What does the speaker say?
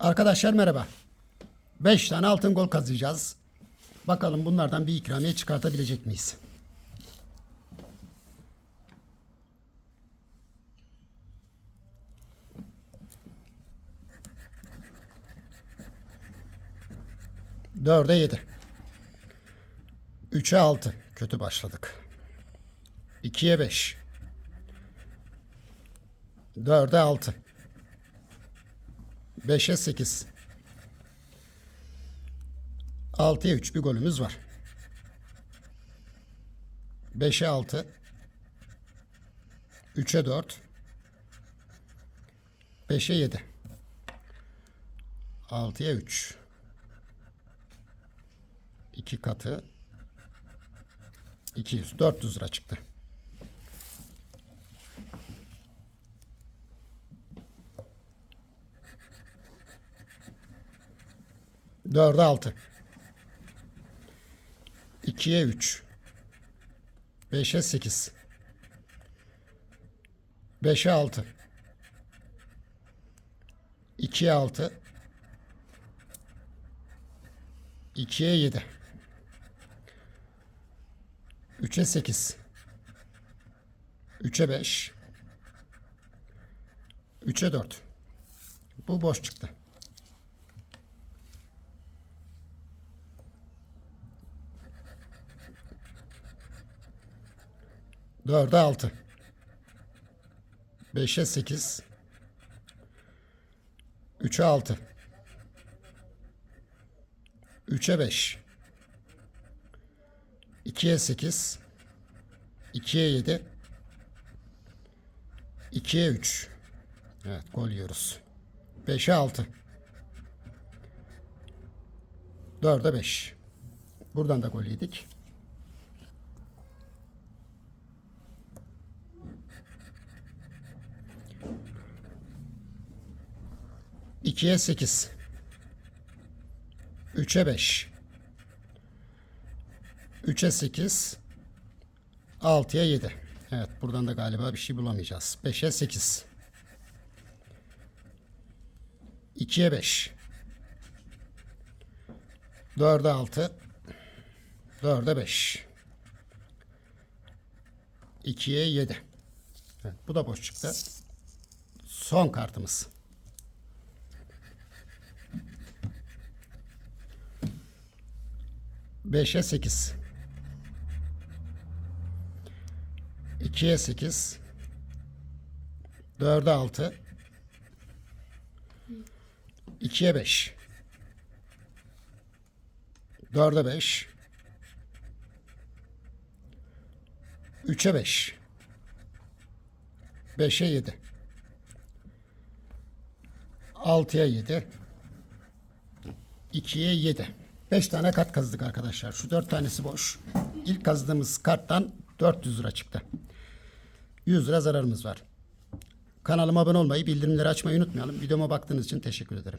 Arkadaşlar merhaba. 5 tane altın gol kazıyacağız. Bakalım bunlardan bir ikramiye çıkartabilecek miyiz? Dörde yedi. Üçe altı. Kötü başladık. İkiye beş. Dörde altı. Beşe sekiz. Altıya üç bir golümüz var. Beşe altı. Üçe dört. Beşe yedi. Altıya üç. İki katı. 200. 400 lira çıktı. Dörde altı. İkiye üç. Beşe sekiz. Beşe altı. İkiye altı. İkiye yedi. Üçe sekiz. Üçe beş. Üçe dört. Bu boş çıktı. Dörde altı. Beşe sekiz. Üçe altı. Üçe beş. 2'ye 8 2'ye 7 2'ye 3 Evet gol yiyoruz. 5'e 6 4'e 5 Buradan da gol yedik. İkiye sekiz. Üçe beş. 3'e 8 6'ya 7 Evet buradan da galiba bir şey bulamayacağız. 5'e 8 2'ye 5 4'e 6 4'e 5 2'ye 7 Evet bu da boş çıktı. Son kartımız Beşe sekiz. 2'ye 8 4'e 6 2'ye 5 4'e 5 3'e 5 5'e 7 6'ya 7 2'ye 7 5 tane kart kazıdık arkadaşlar. Şu 4 tanesi boş. İlk kazdığımız karttan 400 lira çıktı. 100 lira zararımız var. Kanalıma abone olmayı, bildirimleri açmayı unutmayalım. Videoma baktığınız için teşekkür ederim.